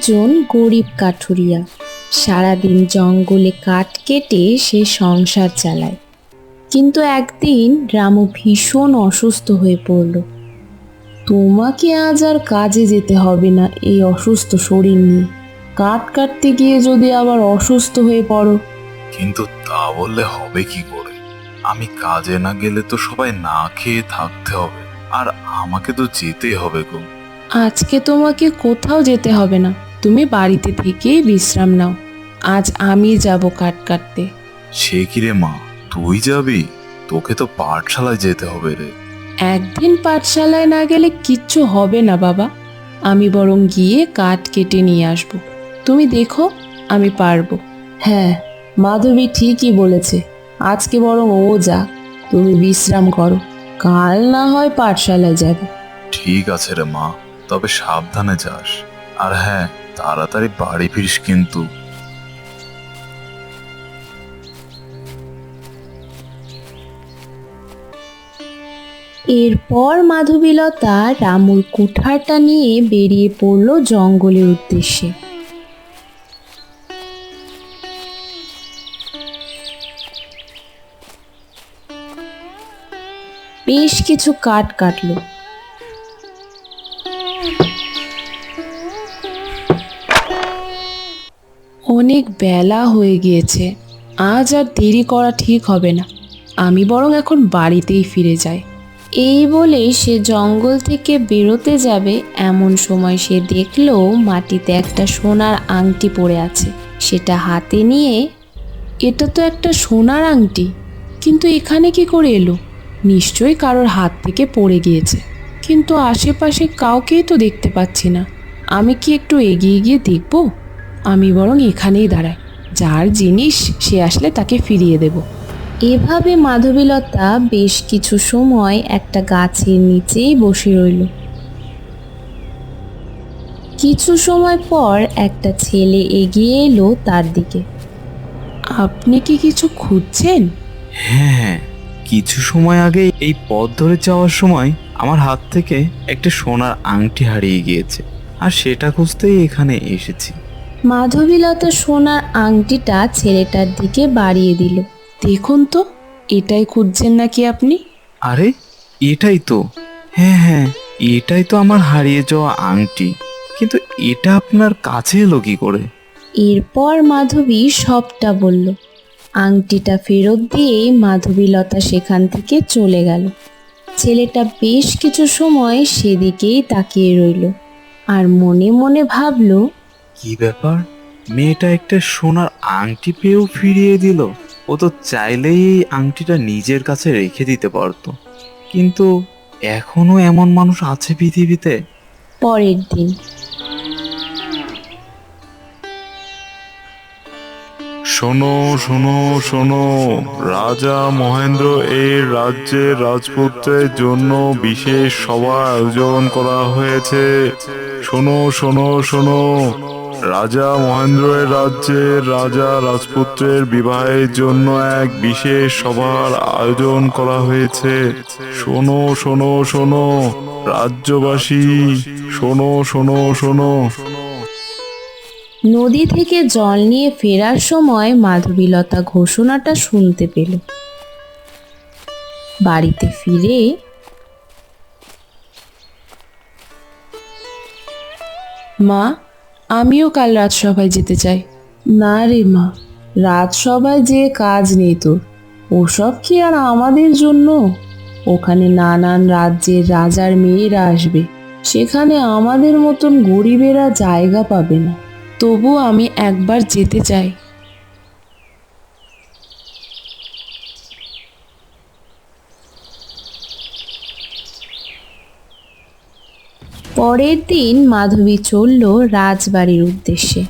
একজন গরিব কাঠুরিয়া। সারাদিন জঙ্গলে কাঠ কেটে সে সংসার চালায়। কিন্তু একদিন রামু ভীষণ অসুস্থ হয়ে পড়ল। তোমাকে আজ আর কাজে যেতে হবে না এই অসুস্থ শরীর নিয়ে। কাঠ কাটতে গিয়ে যদি আবার অসুস্থ হয়ে পড়ো। কিন্তু তা বললে হবে কি করে? আমি কাজে না গেলে তো সবাই না খেয়ে থাকতে হবে। আর আমাকে তো যেতেই হবে গো। আজকে তোমাকে কোথাও যেতে হবে না। তুমি বাড়িতে থেকেই বিশ্রাম নাও। আজ আমি যাব কাঠ কাটতে। সে কি রে মা? তুই যাবি? তোকে তো পাঠশালায় যেতে হবে রে। একদিন পাঠশালায় না গেলে কিচ্ছু হবে না বাবা। আমি বরং গিয়ে কাঠ কেটে নিয়ে আসব। তুমি দেখো আমি পারব। হ্যাঁ মাধবী ঠিকই বলেছে। আজকে বরং ও যা তুমি বিশ্রাম করো। কাল না হয় পাঠশালায় যাবে। ঠিক আছে রে মা তবে সাবধানে যাস। আর হ্যাঁ তাড়াতাড়ি বাড়ি ফিরিস কিন্তু। এরপর মাধবীলতা রামুর কুঠারটা নিয়ে বেরিয়ে পড়ল জঙ্গলের উদ্দেশ্যে। বেশ কিছু কাঠ কাটলো। অনেক বেলা হয়ে গিয়েছে। আজ আর দেরি করা ঠিক হবে না। আমি বরং এখন বাড়িতেই ফিরে যাই। এই বলে সে জঙ্গল থেকে বেরোতে যাবে। এমন সময় সে দেখল মাটিতে একটা সোনার আংটি পড়ে আছে। সেটা হাতে নিয়ে, এটা তো একটা সোনার আংটি। কিন্তু এখানে কি করে এলো? নিশ্চয়ই কারোর হাত থেকে পড়ে গিয়েছে। কিন্তু আশেপাশে কাউকেই তো দেখতে পাচ্ছি না। আমি কি একটু এগিয়ে গিয়ে দেখব? আমি বরং এখানেই দাঁড়াই। যার জিনিস সে আসলে তাকে ফিরিয়ে দেব। এভাবে মাধবীলতা বেশ কিছু সময় একটা গাছের নিচেই বসে রইল। কিছু সময় পর একটা ছেলে এগিয়ে এলো তার দিকে। আপনি কি কিছু খুঁজছেন? হ্যাঁ কিছু সময় আগে এই পথ ধরে যাওয়ার সময় আমার হাত থেকে একটা সোনার আংটি হারিয়ে গিয়েছে। আর সেটা খুঁজতেই এখানে এসেছি। মাধবীলতা সোনার আংটিটা ছেলেটার দিকে বাড়িয়ে দিল। দেখুন তো এটাই খুঁজছেন নাকি আপনি? আরে এটাই তো। হ্যাঁ হ্যাঁ এটাই তো আমার হারিয়ে যাওয়া আংটি। কিন্তু এটা আপনার কাছে এলো কি করে? এরপর মাধবী সবটা বলল। আংটিটা ফেরত দিয়ে মাধবীলতা সেখান থেকে চলে গেল। ছেলেটা বেশ কিছু সময় সেদিকেই তাকিয়ে রইল। আর মনে মনে ভাবল কি ব্যাপার? মেয়েটা একটা সোনার আংটি পেয়েও ফিরিয়ে দিল। ও তো চাইলেই এই আংটিটা নিজের কাছে রেখে দিতে পারতো। কিন্তু এখনও এমন মানুষ আছে পৃথিবীতে। পরের দিন। শোনো শোনো শোনো। রাজা মহেন্দ্র এই রাজ্যের রাজপুত্রের জন্য বিশেষ সভা আয়োজন করা হয়েছে। শোনো শোনো শোনো। রাজা মহেন্দ্রের রাজ্যের রাজা রাজপুত্রের বিবাহের জন্য এক বিশেষ সভার আয়োজন করা হয়েছে। শোনো শোনো শোনো, রাজ্যবাসী, শোনো শোনো শোনো। নদী থেকে জল নিয়ে ফেরার সময় মাধবীলতা ঘোষণাটা শুনতে পেল। বাড়িতে ফিরে মা আমিও কাল রাজসভায় যেতে চাই। না রে মা রাজসভায় যে কাজ নেই তো। ওসব কি আর আমাদের জন্য? ওখানে নানান রাজ্যের রাজার মেয়েরা আসবে। সেখানে আমাদের মতন গরিবেরা জায়গা পাবে না। তবু আমি একবার যেতে চাই। পরের দিন মাধবী চলল রাজবাড়ির উদ্দেশ্যে।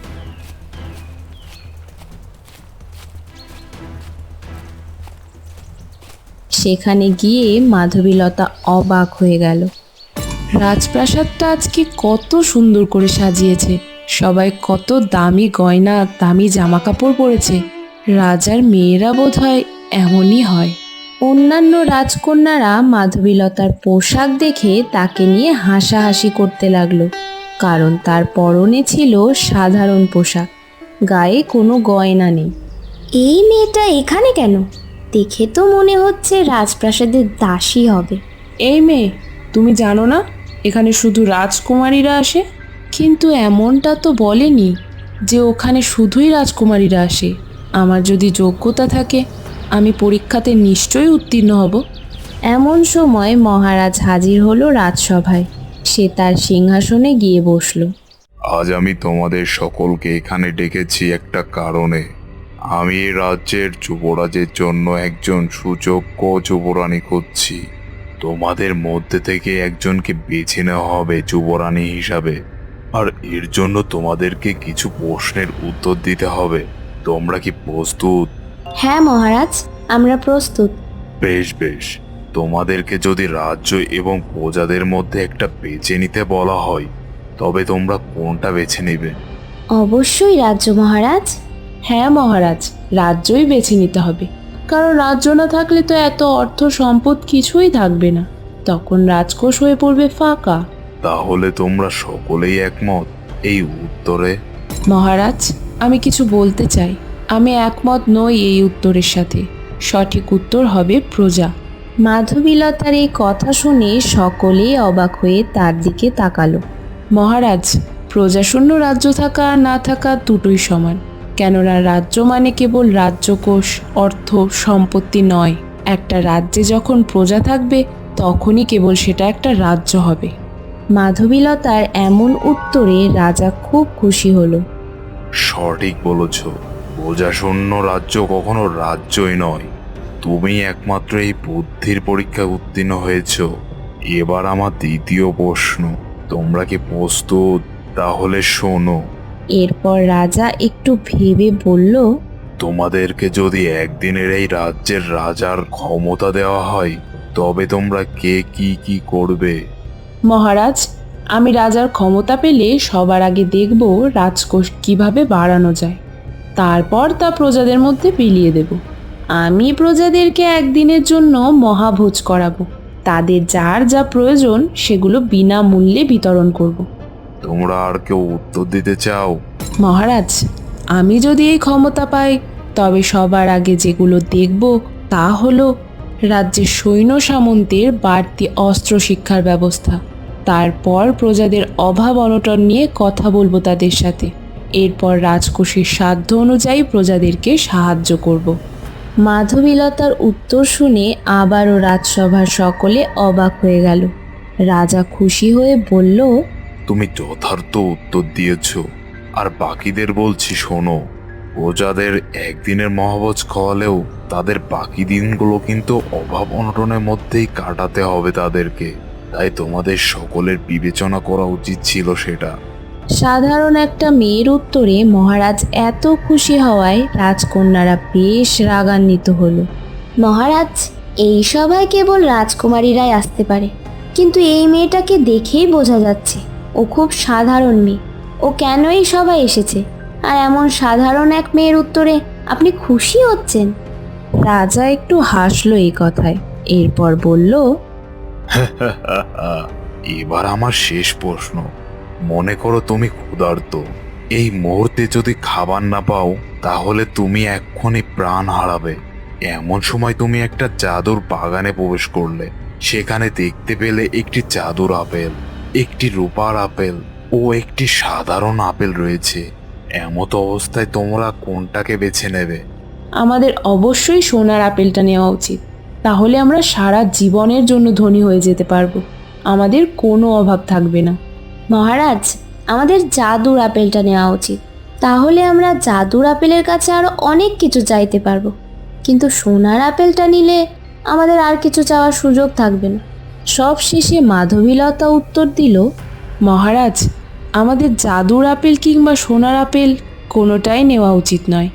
সেখানে গিয়ে মাধবীলতা অবাক হয়ে গেল। রাজপ্রাসাদটা আজকে কত সুন্দর করে সাজিয়েছে। সবাই কত দামি গয়না, দামি জামা কাপড় পরেছে। রাজার মেয়েরা বোধ হয় এমনই হয়। অন্যান্য রাজকন্যারা মাধবীলতার পোশাক দেখে তাকে নিয়ে হাসাহাসি করতে লাগল কারণ তার পরনে ছিল সাধারণ পোশাক গায়ে কোনো গয়না নেই। এই মেয়েটা এখানে কেন? দেখে তো মনে হচ্ছে রাজপ্রাসাদের দাসী হবে। এই মেয়ে তুমি জানো না এখানে শুধু রাজকুমারীরা আসে? কিন্তু এমনটা তো বলেনি যে ওখানে শুধুই রাজকুমারীরা আসে। আমার যদি যোগ্যতা থাকে আমি পরীক্ষাতে নিশ্চয়ই উত্তীর্ণ হব। এমন সময় মহারাজ হাজির হলো রাজসভায়। সে তার সিংহাসনে গিয়ে বসল। আজ আমি তোমাদের সকলকে এখানে ডেকেছি একটা কারণে। আমি রাজ্যের যুবরাজের জন্য একজন সুযোগ্য যুবরানী খুঁজছি। তোমাদের মধ্যে থেকে একজনকে বেছে নেওয়া হবে যুবরানী হিসাবে। আর এর জন্য তোমাদেরকে কিছু প্রশ্নের উত্তর দিতে হবে। তোমরা কি প্রস্তুত? হ্যাঁ মহারাজ আমরা প্রস্তুত। বেশ বেশ। তোমাদেরকে যদি রাজ্য এবং প্রজাদের মধ্যে একটা বেছে নিতে বলা হয় তবে তোমরা কোনটা বেছে নেবে? অবশ্যই রাজ্য মহারাজ। হ্যাঁ মহারাজ রাজ্যই বেছে নিতে হবে। কারণ রাজ্য না থাকলে তো এত অর্থ সম্পদ কিছুই থাকবে না। তখন রাজকোষ হয়ে পড়বে ফাঁকা। তাহলে তোমরা সকলেই একমত এই উত্তরে? মহারাজ আমি কিছু বলতে চাই। আমি একমত নই এই উত্তরের সাথে। সঠিক উত্তর হবে প্রজা। মাধবীলতার এই কথা শুনে সকলেই অবাক হয়ে তার দিকে তাকালো। মহারাজ প্রজাশূন্য রাজ্য থাকা আর না থাকা দুটোই সমান। কেননা রাজ্য মানে কেবল রাজ্যকোষ অর্থ সম্পত্তি নয়। একটা রাজ্যে যখন প্রজা থাকবে তখনই কেবল সেটা একটা রাজ্য হবে। মাধবীলতার এমন উত্তরে রাজা খুব খুশি হলো। সঠিক বলেছ। প্রজাশূন্য রাজ্য কখনো রাজ্যই নয়। তুমি একমাত্র এই বুদ্ধির পরীক্ষায় উত্তীর্ণ হয়েছ। এবার আমার দ্বিতীয় প্রশ্ন তোমরা কি প্রস্তুত? তাহলে শোনো। এরপর রাজা একটু ভেবে বলল তোমাদেরকে যদি একদিনের এই রাজ্যের রাজার ক্ষমতা দেওয়া হয় তবে তোমরা কে কি কি করবে? মহারাজ আমি রাজার ক্ষমতা পেলে সবার আগে দেখব রাজকোষ কীভাবে বাড়ানো যায়। তারপর তা প্রজাদের মধ্যে বিলিয়ে দেব। আমি প্রজাদেরকে একদিনের জন্য মহাভোজ করাবো। তাদের যার যা প্রয়োজন সেগুলো বিনামূল্যে বিতরণ করব। তোমরা আর কেউ উত্তর দিতে চাও? মহারাজ আমি যদি এই ক্ষমতা পাই তবে সবার আগে যেগুলো দেখব তা হলো রাজ্যের সৈন্য সামন্তের বাড়তি অস্ত্র শিক্ষার ব্যবস্থা। তারপর প্রজাদের অভাব অনটন নিয়ে কথা বলব তাদের সাথে। এরপর রাজকোষের সাধ্য অনুযায়ী প্রজাদেরকে সাহায্য করব। মাধবীলতার উত্তর শুনে আবারও রাজসভার সকলে অবাক হয়ে গেল। রাজা খুশি হয়ে বলল, তুমি যথার্থ উত্তর দিয়েছ। আর বাকিদের বলছি শোনো, প্রজাদের একদিনের মহাভোজ খাওয়ালেও তাদের বাকি দিনগুলো কিন্তু অভাব অনটনের মধ্যেই কাটাতে হবে তাদেরকে। তাই তোমাদের সকলের বিবেচনা করা উচিত ছিল সেটা। সাধারণ একটা মেয়ের উত্তরে মহারাজ এত খুশি হওয়ায় রাজকন্যারা বেশ রাগান্বিত হলো। মহারাজ, এই সভায় কেবল রাজকুমারীরাই আসতে পারে, কিন্তু এই মেয়েটাকে দেখেই বোঝা যাচ্ছে, ও খুব সাধারণ মেয়ে। ও কেন এই সভায় এসেছে? আর এমন সাধারণ এক মেয়ের উত্তরে আপনি খুশি হচ্ছেন? রাজা একটু হাসলো এই কথায়, এরপর বলল এবার আমার শেষ প্রশ্ন। মনে করো তুমি ক্ষুধার্ত। এই মুহূর্তে যদি খাবার না পাও, তাহলে তুমি এক্ষুনি প্রাণ হারাবে। এমন সময় তুমি একটা জাদুর বাগানে প্রবেশ করলে। সেখানে দেখতে পেলে একটি জাদুর আপেল, একটি রূপার আপেল ও একটি সাধারণ আপেল রয়েছে। এমত অবস্থায় তোমরা কোনটাকে বেছে নেবে? আমাদের অবশ্যই সোনার আপেলটা নেওয়া উচিত। তাহলে আমরা সারা জীবনের জন্য ধনী হয়ে যেতে পারব। আমাদের কোনো অভাব থাকবে না। মহারাজ, আমাদের জাদুর আপেলটা নেওয়া উচিত। তাহলে আমরা জাদুর আপেলের কাছে আরও অনেক কিছু চাইতে পারব। কিন্তু সোনার আপেলটা নিলে আমাদের আর কিছু চাওয়ার সুযোগ থাকবে না। সব শেষে মাধবীলতা উত্তর দিল, মহারাজ, আমাদের জাদুর আপেল কিংবা সোনার আপেল কোনোটাই নেওয়া উচিত নয়।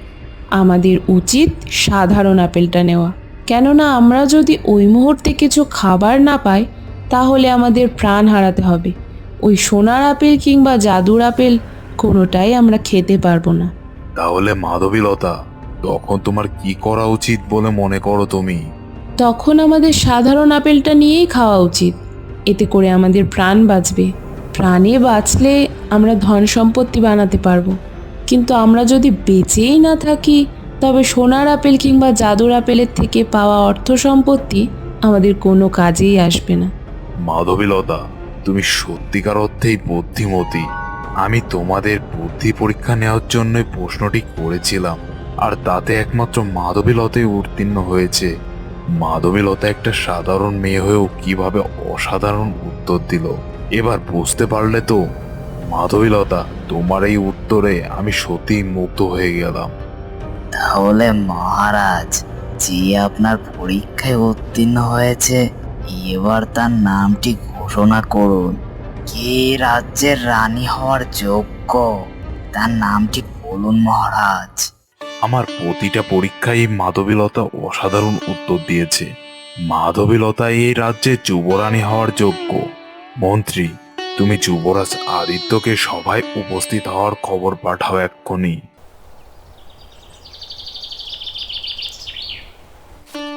আমাদের উচিত সাধারণ আপেলটা নেওয়া। কেননা আমরা যদি ওই মুহূর্তে কিছু খাবার না পাই, তাহলে আমাদের প্রাণ হারাতে হবে। ওই সোনার আপেল কিংবা জাদুর আপেল কোনোটাই আমরা খেতে পারব না। তাহলে মাধবীলতা তখন তোমার কি করা উচিত বলে মনে করো তুমি? তখন আমাদের সাধারণ আপেলটা নিয়েই খাওয়া উচিত। এতে করে আমাদের প্রাণ বাঁচবে। প্রাণে বাঁচলে আমরা ধন সম্পত্তি বানাতে পারব। কিন্তু আমরা যদি বেঁচেই না থাকি তবে সোনার আপেল কিংবা জাদুর আপেলের থেকে পাওয়া অর্থ সম্পত্তি আমাদের কোনো কাজেই আসবে না। মাধবীলতা তুমি সত্যিকার অর্থেই বুদ্ধিমতী। আমি তোমাদের বুদ্ধি পরীক্ষা নেওয়ার জন্যই প্রশ্নটি করেছিলাম, আর তাতে একমাত্র মাধবীলতাই উত্তীর্ণ হয়েছে। মাধবীলতা একটা সাধারণ মেয়ে হয়েও কীভাবে অসাধারণ উত্তর দিল? এবার বুঝতে পারলে তো? মাধবীলতা, তোমার এই উত্তরে আমি সত্যিই মুগ্ধ হয়ে গেলাম। তাহলে মহারাজ, যে আপনার পরীক্ষায় উত্তীর্ণ হয়েছে, এবার তার নামটি ঘোষণা করুন। কে রাজ্যের রানী হওয়ার যোগ্য? তার নামটি বলুন মহারাজ। আমার প্রতিটা পরীক্ষায় মাধবীলতা অসাধারণ উত্তর দিয়েছে। মাধবীলতা এই রাজ্যে যুবরানী হওয়ার যোগ্য। মন্ত্রী, তুমি যুবরাজ আদিত্যকে সভায় উপস্থিত হওয়ার খবর পাঠাও এক্ষুনি।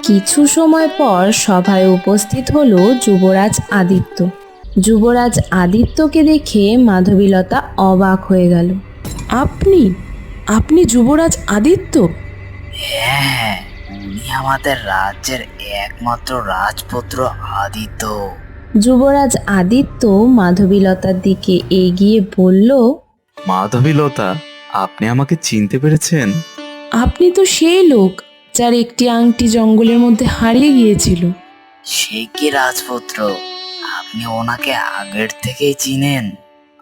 কিছু সময় পর সভায় উপস্থিত হলো যুবরাজ আদিত্য। যুবরাজ আদিত্যকে দেখে মাধবীলতা অবাক হয়ে গেল। আপনি? আপনি যুবরাজ আদিত্য? হ্যাঁ উনি আমাদের রাজ্যের একমাত্র রাজপুত্র আদিত্য। যুবরাজ আদিত্য মাধবীলতার দিকে এগিয়ে বলল মাধবীলতা আপনি আমাকে চিনতে পেরেছেন? আপনি তো সেই লোক যার একটি আংটি জঙ্গলের মধ্যে হারিয়ে গিয়েছিল। সে কি রাজপুত্র? আপনি ওনাকে আগের থেকেই চিনেন।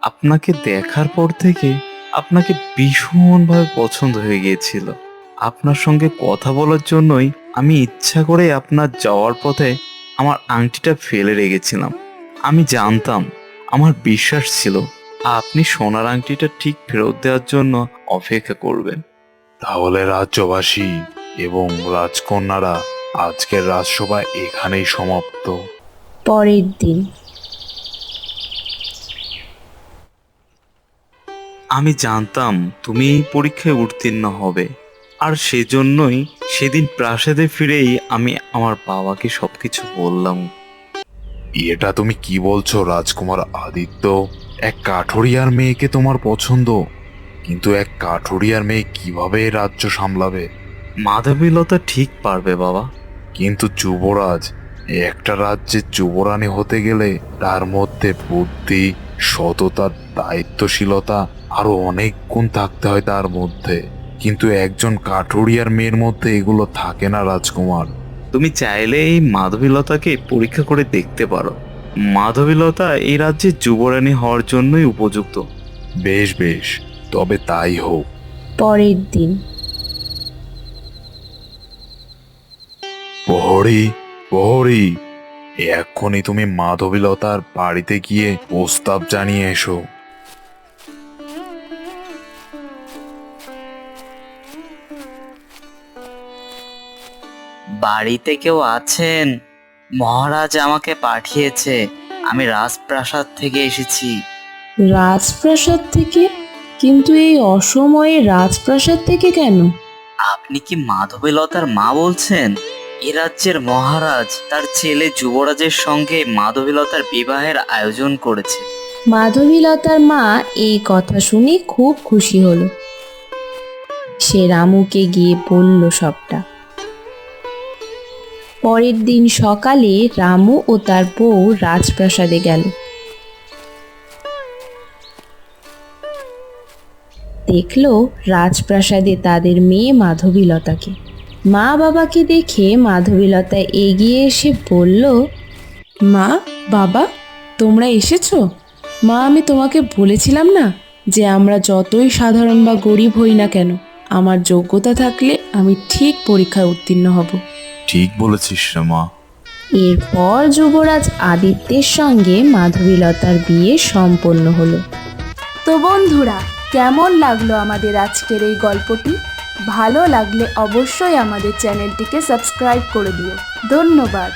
আপনাকে দেখার পর থেকে আপনাকে ভীষণভাবে পছন্দ হয়ে গিয়েছিল। আপনার সঙ্গে কথা বলার জন্যই আমি ইচ্ছা করে আপনার যাওয়ার পথে আমার আংটিটা ফেলে রেখেছিলাম। আমি জানতাম আমার বিশ্বাস ছিল আপনি সোনার আংটিটা ঠিক ফেরত দেওয়ার জন্য অপেক্ষা করবেন। তাহলে রাজ্যবাসী এবং রাজকন্যারা আজকের রাজসভা এখানেই সমাপ্ত। পরের দিন। আমি জানতাম তুমি এই পরীক্ষায় উত্তীর্ণ হবে আর সেজন্যই সেদিন প্রাসাদে ফিরেই আমি আমার বাবাকে সবকিছু বললাম। এটা তুমি কি বলছো রাজকুমার আদিত্য? এক কাঠুরিয়ার মেয়েকে তোমার পছন্দ? কিন্তু এক কাঠুরিয়ার মেয়ে কীভাবে রাজ্য সামলাবে? মাধবীলতা ঠিক পারবে বাবা। কিন্তু যুবরাজ একটা রাজ্যের যুবরানী হতে গেলে তার মধ্যে বুদ্ধি সততা দায়িত্বশীলতা আরও অনেক গুণ থাকতে হয় তার মধ্যে। কিন্তু একজন কাঠুরিয়ার মেয়ের মধ্যে এগুলো থাকে না রাজকুমার। তুমি চাইলে এই মাধবীলতাকে পরীক্ষা করে দেখতে পারো। মাধবীলতা এই রাজ্যে যুবরানী হওয়ার জন্যই উপযুক্ত। বেশ বেশ তবে তাই হোক। পরের দিন প্রহরী প্রহরী এক্ষুনি তুমি মাধবীলতার বাড়িতে গিয়ে প্রস্তাব জানিয়ে এসো। বাড়িতে কেউ আছেন? মহারাজ আমাকে পাঠিয়েছে। আমি রাজপ্রাসাদ থেকে এসেছি। রাজপ্রাসাদ থেকে? কিন্তু এই অসময়ে রাজপ্রাসাদ থেকে কেন? আপনি কি মাধবীলতার মা বলছেন? এ রাজ্যের মহারাজ তার ছেলে যুবরাজের সঙ্গে মাধবীলতার বিবাহের আয়োজন করেছে। মাধবীলতার মা এই কথা শুনে খুব খুশি হলো। সে রামুকে গিয়ে বলল সবটা। পরের দিন সকালে রামু ও তার বউ রাজপ্রাসাদে গেল। দেখল রাজপ্রাসাদে তাদের মেয়ে মাধবীলতাকে। মা বাবাকে দেখে মাধবীলতা এগিয়ে এসে বলল মা বাবা তোমরা এসেছ? মা আমি তোমাকে বলেছিলাম না যে আমরা যতই সাধারণ বা গরিব হই না কেন আমার যোগ্যতা থাকলে আমি ঠিক পরীক্ষায় উত্তীর্ণ হব। ঠিক বলেছিস রে মা। এরপর যুবরাজ আদিত্যের সঙ্গে মাধবীলতার বিয়ে সম্পন্ন হলো। তো বন্ধুরা কেমন লাগল আমাদের আজকের এই গল্পটি? ভালো লাগলে অবশ্যই আমাদের চ্যানেলটিকে সাবস্ক্রাইব করে দিও। ধন্যবাদ।